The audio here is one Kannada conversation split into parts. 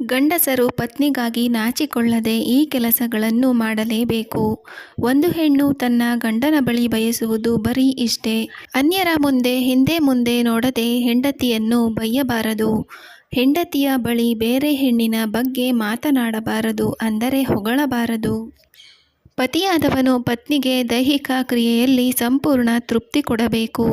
ಗಂಡಸರು ಪತ್ನಿಗಾಗಿ ನಾಚಿಕೊಳ್ಳದೆ ಈ ಕೆಲಸಗಳನ್ನು ಮಾಡಲೇಬೇಕು. ಒಂದು ಹೆಣ್ಣು ತನ್ನ ಗಂಡನ ಬಳಿ ಬಯಸುವುದು ಬರೀ ಇಷ್ಟೇ. ಅನ್ಯರ ಮುಂದೆ, ಹಿಂದೆ ಮುಂದೆ ನೋಡದೆ ಹೆಂಡತಿಯನ್ನು ಬಯ್ಯಬಾರದು ಹೆಂಡತಿಯ ಬಳಿ ಬೇರೆ ಹೆಣ್ಣಿನ ಬಗ್ಗೆ ಮಾತನಾಡಬಾರದು, ಅಂದರೆ ಹೊಗಳಬಾರದು. ಪತಿಯಾದವನು ಪತ್ನಿಗೆ ದೈಹಿಕ ಕ್ರಿಯೆಯಲ್ಲಿ ಸಂಪೂರ್ಣ ತೃಪ್ತಿ ಕೊಡಬೇಕು.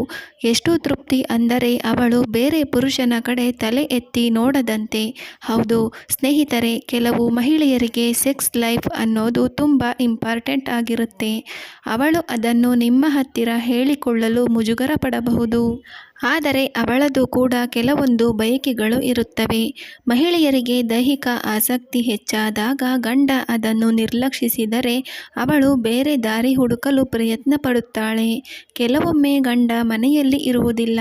ಎಷ್ಟು ತೃಪ್ತಿ ಅಂದರೆ ಅವಳು ಬೇರೆ ಪುರುಷನ ಕಡೆ ತಲೆ ಎತ್ತಿ ನೋಡದಂತೆ. ಹೌದು, ಸ್ನೇಹಿತರೆ, ಕೆಲವು ಮಹಿಳೆಯರಿಗೆ ಸೆಕ್ಸ್ ಲೈಫ್ ಅನ್ನೋದು ತುಂಬ ಇಂಪಾರ್ಟೆಂಟ್ ಆಗಿರುತ್ತೆ. ಅವಳು ಅದನ್ನು ನಿಮ್ಮ ಹತ್ತಿರ ಹೇಳಿಕೊಳ್ಳಲು ಮುಜುಗರ ಪಡಬಹುದು. ಆದರೆ ಅವಳದು ಕೂಡ ಕೆಲವೊಂದು ಬಯಕೆಗಳು ಇರುತ್ತವೆ. ಮಹಿಳೆಯರಿಗೆ ದೈಹಿಕ ಆಸಕ್ತಿ ಹೆಚ್ಚಾದಾಗ ಗಂಡ ಅದನ್ನು ನಿರ್ಲಕ್ಷಿಸಿದರೆ ಅವಳು ಬೇರೆ ದಾರಿ ಹುಡುಕಲು ಪ್ರಯತ್ನ ಪಡುತ್ತಾಳೆ ಕೆಲವೊಮ್ಮೆ ಗಂಡ ಮನೆಯಲ್ಲಿ ಇರುವುದಿಲ್ಲ.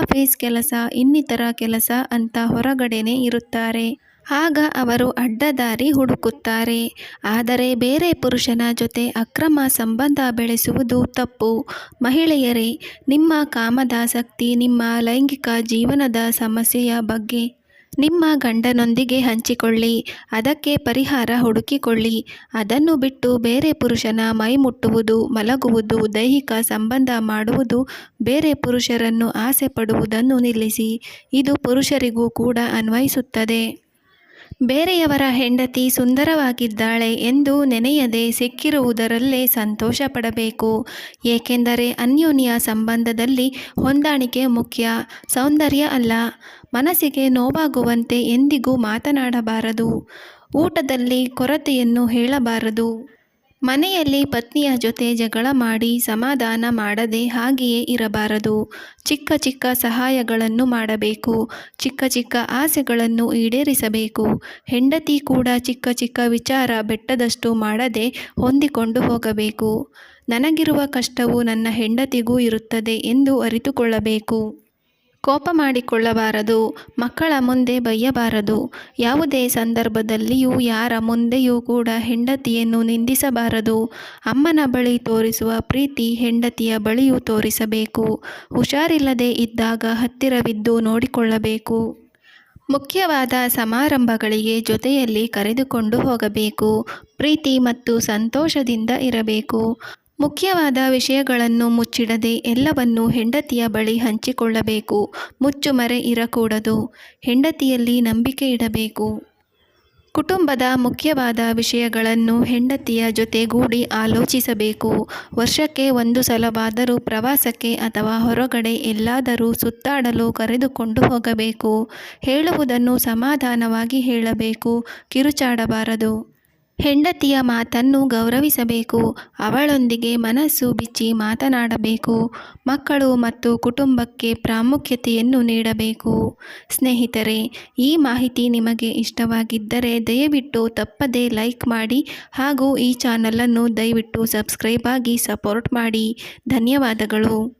ಆಫೀಸ್ ಕೆಲಸ, ಇನ್ನಿತರ ಕೆಲಸ ಅಂತ ಹೊರಗಡೆನೇ ಇರುತ್ತಾರೆ. ಆಗ ಅವರು ಅಡ್ಡದಾರಿ ಹುಡುಕುತ್ತಾರೆ. ಆದರೆ ಬೇರೆ ಪುರುಷನ ಜೊತೆ ಅಕ್ರಮ ಸಂಬಂಧ ಬೆಳೆಸುವುದು ತಪ್ಪು. ಮಹಿಳೆಯರೇ, ನಿಮ್ಮ ಕಾಮದಾಸಕ್ತಿ, ನಿಮ್ಮ ಲೈಂಗಿಕ ಜೀವನದ ಸಮಸ್ಯೆಯ ಬಗ್ಗೆ ನಿಮ್ಮ ಗಂಡನೊಂದಿಗೆ ಹಂಚಿಕೊಳ್ಳಿ. ಅದಕ್ಕೆ ಪರಿಹಾರ ಹುಡುಕಿಕೊಳ್ಳಿ. ಅದನ್ನು ಬಿಟ್ಟು ಬೇರೆ ಪುರುಷನ ಮೈ ಮುಟ್ಟುವುದು ಮಲಗುವುದು, ದೈಹಿಕ ಸಂಬಂಧ ಮಾಡುವುದು, ಬೇರೆ ಪುರುಷರನ್ನು ಆಸೆ ಪಡುವುದನ್ನು ನಿಲ್ಲಿಸಿ. ಇದು ಪುರುಷರಿಗೂ ಕೂಡ ಅನ್ವಯಿಸುತ್ತದೆ. ಬೇರೆಯವರ ಹೆಂಡತಿ ಸುಂದರವಾಗಿದ್ದಾಳೆ ಎಂದು ನೆನೆಯದೆ ಸಿಕ್ಕಿರುವುದರಲ್ಲೇ ಸಂತೋಷ ಪಡಬೇಕು ಏಕೆಂದರೆ ಅನ್ಯೋನ್ಯ ಸಂಬಂಧದಲ್ಲಿ ಹೊಂದಾಣಿಕೆ ಮುಖ್ಯ, ಸೌಂದರ್ಯ ಅಲ್ಲ. ಮನಸ್ಸಿಗೆ ನೋವಾಗುವಂತೆ ಎಂದಿಗೂ ಮಾತನಾಡಬಾರದು. ಊಟದಲ್ಲಿ ಕೊರತೆಯನ್ನು ಹೇಳಬಾರದು. ಮನೆಯಲ್ಲಿ ಪತ್ನಿಯ ಜೊತೆ ಜಗಳ ಮಾಡಿ ಸಮಾಧಾನ ಮಾಡದೆ ಹಾಗೆಯೇ ಇರಬಾರದು. ಚಿಕ್ಕ ಚಿಕ್ಕ ಸಹಾಯಗಳನ್ನು ಮಾಡಬೇಕು. ಚಿಕ್ಕ ಚಿಕ್ಕ ಆಸೆಗಳನ್ನು ಈಡೇರಿಸಬೇಕು. ಹೆಂಡತಿ ಕೂಡ ಚಿಕ್ಕ ಚಿಕ್ಕ ವಿಚಾರ ಬೆಟ್ಟದಷ್ಟು ಮಾಡದೆ ಹೊಂದಿಕೊಂಡು ಹೋಗಬೇಕು. ನನಗಿರುವ ಕಷ್ಟವು ನನ್ನ ಹೆಂಡತಿಗೂ ಇರುತ್ತದೆ ಎಂದು ಅರಿತುಕೊಳ್ಳಬೇಕು. ಕೋಪ ಮಾಡಿಕೊಳ್ಳಬಾರದು, ಮಕ್ಕಳ ಮುಂದೆ ಬೈಯಬಾರದು. ಯಾವುದೇ ಸಂದರ್ಭದಲ್ಲಿಯೂ ಯಾರ ಮುಂದೆಯೂ ಕೂಡ ಹೆಂಡತಿಯನ್ನು ನಿಂದಿಸಬಾರದು. ಅಮ್ಮನ ಬಳಿ ತೋರಿಸುವ ಪ್ರೀತಿ ಹೆಂಡತಿಯ ಬಳಿಯೂ ತೋರಿಸಬೇಕು. ಹುಷಾರಿಲ್ಲದೆ ಇದ್ದಾಗ ಹತ್ತಿರವಿದ್ದು ನೋಡಿಕೊಳ್ಳಬೇಕು. ಮುಖ್ಯವಾದ ಸಮಾರಂಭಗಳಿಗೆ ಜೊತೆಯಲ್ಲಿ ಕರೆದುಕೊಂಡು ಹೋಗಬೇಕು. ಪ್ರೀತಿ ಮತ್ತು ಸಂತೋಷದಿಂದ ಇರಬೇಕು. ಮುಖ್ಯವಾದ ವಿಷಯಗಳನ್ನು ಮುಚ್ಚಿಡದೆ ಎಲ್ಲವನ್ನೂ ಹೆಂಡತಿಯ ಬಳಿ ಹಂಚಿಕೊಳ್ಳಬೇಕು. ಮುಚ್ಚುಮರೆ ಇರಕೂಡದು. ಹೆಂಡತಿಯಲ್ಲಿ ನಂಬಿಕೆ ಇಡಬೇಕು. ಕುಟುಂಬದ ಮುಖ್ಯವಾದ ವಿಷಯಗಳನ್ನು ಹೆಂಡತಿಯ ಜೊತೆಗೂಡಿ ಆಲೋಚಿಸಬೇಕು. ವರ್ಷಕ್ಕೆ ಒಂದು ಸಲವಾದರೂ ಪ್ರವಾಸಕ್ಕೆ ಅಥವಾ ಹೊರಗಡೆ ಎಲ್ಲಾದರೂ ಸುತ್ತಾಡಲು ಕರೆದುಕೊಂಡು ಹೋಗಬೇಕು. ಹೇಳುವುದನ್ನು ಸಮಾಧಾನವಾಗಿ ಹೇಳಬೇಕು. ಕಿರುಚಾಡಬಾರದು. ಹೆಂಡತಿಯ ಮಾತನ್ನು ಗೌರವಿಸಬೇಕು, ಅವಳೊಂದಿಗೆ ಮನಸ್ಸು ಬಿಚ್ಚಿ ಮಾತನಾಡಬೇಕು, ಮಕ್ಕಳು ಮತ್ತು ಕುಟುಂಬಕ್ಕೆ ಪ್ರಾಮುಖ್ಯತೆಯನ್ನು ನೀಡಬೇಕು. ಸ್ನೇಹಿತರೆ, ಈ ಮಾಹಿತಿ ನಿಮಗೆ ಇಷ್ಟವಾಗಿದ್ದರೆ ದಯವಿಟ್ಟು ತಪ್ಪದೇ ಲೈಕ್ ಮಾಡಿ ಹಾಗೂ ಈ ಚಾನಲನ್ನು ದಯವಿಟ್ಟು ಸಬ್ಸ್ಕ್ರೈಬ್ ಆಗಿ ಸಪೋರ್ಟ್ ಮಾಡಿ. ಧನ್ಯವಾದಗಳು.